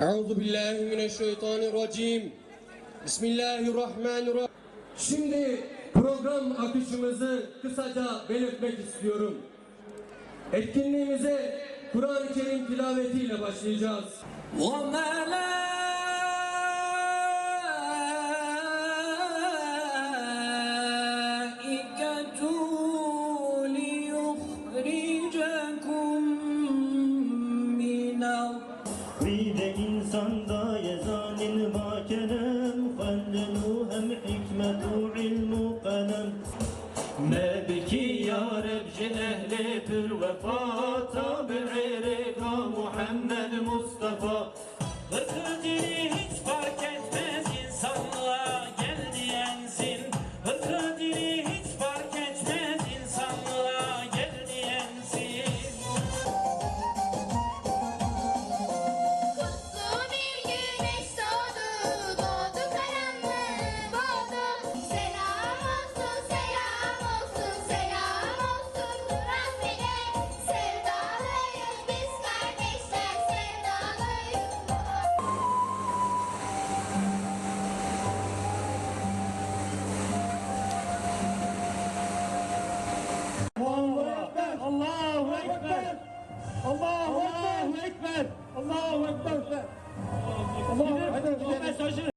Euzu billahi mineşşeytanirracim. Bismillahirrahmanirrahim. Şimdi program akışımızı kısaca belirtmek istiyorum. Etkinliğimize Kur'an-ı Kerim tilavetiyle başlayacağız. وملائكته ليخرجكم من الظلمات Bir de insanda yezanin makenem Fennenu hem hikmetu ilmu kalem Mebki ya Rebci ehli pür vefa Tabi'i reka